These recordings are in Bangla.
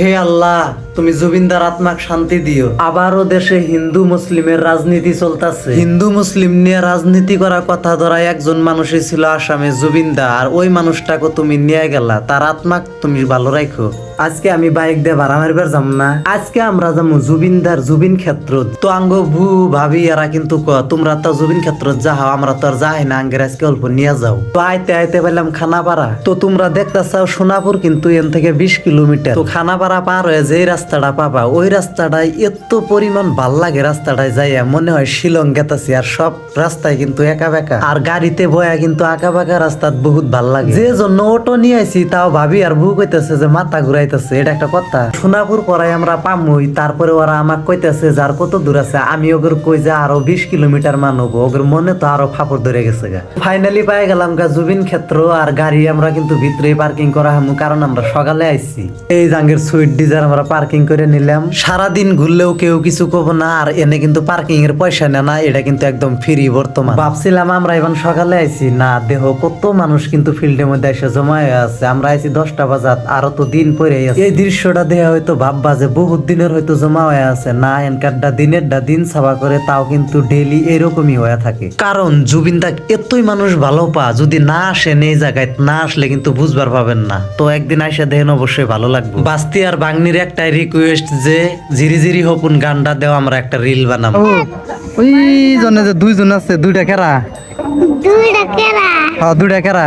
হে আল্লাহ তুমি জুবিনদার আত্মাক শান্তি দিও। আবারও দেশে হিন্দু মুসলিমের রাজনীতি চলতেছে। হিন্দু মুসলিম নিয়ে রাজনীতি করা কথা ধরা একজন মানুষই ছিল আসামে জুবিনদা, আর ওই মানুষটাকে তুমি নিয়ে গেলা। তার আত্মাক তুমি ভালো রাখো আজকে আমি বাইক দিয়ে ভাড়া মারবার যাম না। আজকে আমরা যাব জুবিনদার জুবিন ক্ষেত্র। তো আঙ্গ ভু ভাবি, এরা কিন্তু ক, তোমরা তো জুবিন ক্ষেত্র যাও আমরা তো আর যাই না। আঙ্গের আজকে অল্প নিয়ে যাও। তো আইতে আইতে পেলাম খানাপাড়া? তো তোমরা দেখতে চাও সোনাপুর, কিন্তু এন থেকে বিশ কিলোমিটার। তো খানাপাড়া পার হয়ে যে রাস্তাটা পাবা, ওই রাস্তাটায় এত পরিমাণ ভালো লাগে রাস্তাটায় যাইয়া, মনে হয় শিলং গেতাছি আর সব রাস্তায় কিন্তু একা বেকা। আর গাড়িতে বয়া কিন্তু আঁকা বাঁকা রাস্তাত বহুত ভালো লাগে। যে জন্য অটো নিয়ে আইছি, তাও ভাবি আর ভু কইতেছে যে মাথা ঘুরাইতেছে, এটা একটা কথা। সোনাপুর পরাই আমরা পামুই, তারপরে ওরা আমাক কইতেছে যার কত দূর আছে, আমি ওগর কই যে আরও বিশ কিলোমিটার মানব ওগর মনে তো আরও ফাপড় ধরে গেছে গা। ফাইনালি পাই গেলাম গা জুবিন ক্ষেত্র, আর গাড়ি আমরা কিন্তু ভিতরে পার্কিং করা হামু, কারণ আমরা সকালে আইছি। এই জাঙ্গের সুইট ডিজার আমরা পার্কিং করে নিলাম। সারাদিন ঘুরলেও কেউ কিছু কব না আর এনে কিন্তু পার্কিং এর পয়সা নেয় না এটা কিন্তু একদম ফ্রি বর্তমান। ভাবছিলাম আমরা এখন সকালে আইছি। না দেহ কত মানুষ কিন্তু ফিল্ডের মধ্যে এসে জমা হয়ে আছে। আমরা আইছি দশটা বাজাত আরও তো দিন পরে এই দৃশ্যটা দেয়া হয়তো ভাববা যে বহুত দিনের হয়তো জমা হয়ে আছে। না এনকারটা দিনের ডা দিন সাবা করে তাও কিন্তু ডেইলি এরকমই হয়ে থাকে। কারণ জুবিন দাক এতই মানুষ ভালো পা যদি না আসেন এই জায়গায় না আসলে কিন্তু বুঝবার পাবেন না। তো একদিন আইসা দেখেন অবশ্যই ভালো লাগবে। বাস্তি আর বাংনির একটাই রিকোয়েস্ট যে জিরি জিরি হপুন গানটা দেও, আমরা একটা রিল বানাবো। ওই জনে যে দুইজন আছে, দুইটা কেরা? কেরা। হ্যাঁ কেরা।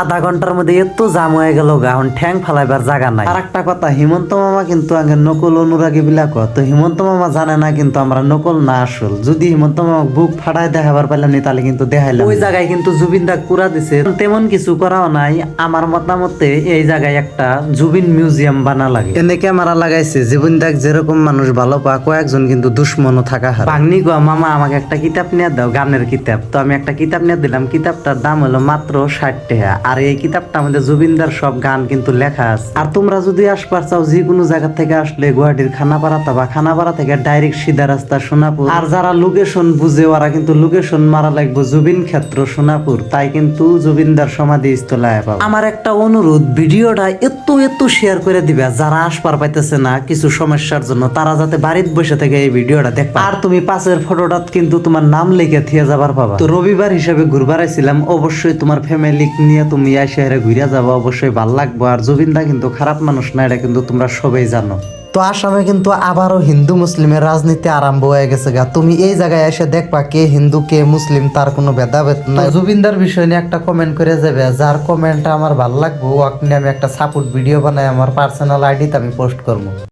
আধা ঘণ্টার মধ্যে এত জাম হয়ে গেল গা এখন ঠ্যাং ফালাইবার জায়গা নাই। আর একটা কথা হিমন্ত মামা কিন্তু আগে নকল অনুরাগী বিলাক তো হিমন্ত মামা জানে না কিন্তু আমরা নকল না আসল। যদি হিমন্ত মামা বুক ফাটায় দেখাবার পাইলাম নি তাহলে কিন্তু দেখাইলাম। ওই জায়গায় কিন্তু জুবিন দা কুড়া দিছে। তেমন কিছু করাও নাই। আমার মতামতে এই জায়গায় একটা জুবিন মিউজিয়াম বানা লাগে। এনে ক্যামেরা লাগাইছে জুবিন দাক যেরকম মানুষ ভালো পা কয়েকজন কিন্তু দুশ্মনও থাকা হয় বাগনি গো মামা আমাকে একটা কিতাব নিয়ে দাও গানের কিতাব। তো আমি একটা কিতাব নিয়ে দিলাম। কিতাবটার দাম হলো মাত্র ষাট টাকা। আর এই কিতাবটা আমাদের জুবিনদার সব গান কিন্তু লেখা আছে। আর তোমরা যদি আসবার চাও যে কোনো জায়গা থেকে আসলে গুয়াহাটির খানাপাড়াতে বা খানাপাড়া থেকে ডাইরেক্ট সিধা রাস্তা সোনাপুর। আর যারা লোকেশন বুঝে, ওরা কিন্তু লোকেশন মারা লাগবে জুবিন ক্ষেত্র সোনাপুর। তাই কিন্তু জুবিনদার সমাধি স্থলায় পাবে আমার একটা অনুরোধ, ভিডিওটা এত এত শেয়ার করে দিবে, যারা আসবার পাইতেছে না কিছু সমস্যার জন্য, তারা যাতে বাড়িতে বসে থেকে এই ভিডিওটা দেখবা। আর তুমি পাশের ফটোটা কিন্তু তোমার নাম লিখে থিয়ে যাবার পাবা। তো রবিবার হিসেবে ঘুরবার আইছিলাম অবশ্যই তোমার ফ্যামিলি নিয়ে তুমি এই শহরে ঘুরে যাবা অবশ্যই ভালো লাগবে। আর জুবিনদা কিন্তু খারাপ মানুষ না এটা কিন্তু তোমরা সবাই জানো। তো আসামে কিন্তু আবারও হিন্দু মুসলিমের রাজনীতি আরম্ভ হয়ে গেছে গা। তুমি এই জায়গায় এসে দেখবা কে হিন্দু কে মুসলিম তার কোনো ভেদাভেদ নাই। জুবিনদার বিষয় নিয়ে একটা কমেন্ট করে যাবে। যার কমেন্টটা আমার ভালো লাগবে ওকে নিয়ে আমি একটা সাপোর্ট ভিডিও বানাই আমার পার্সোনাল আইডিতে আমি পোস্ট করব।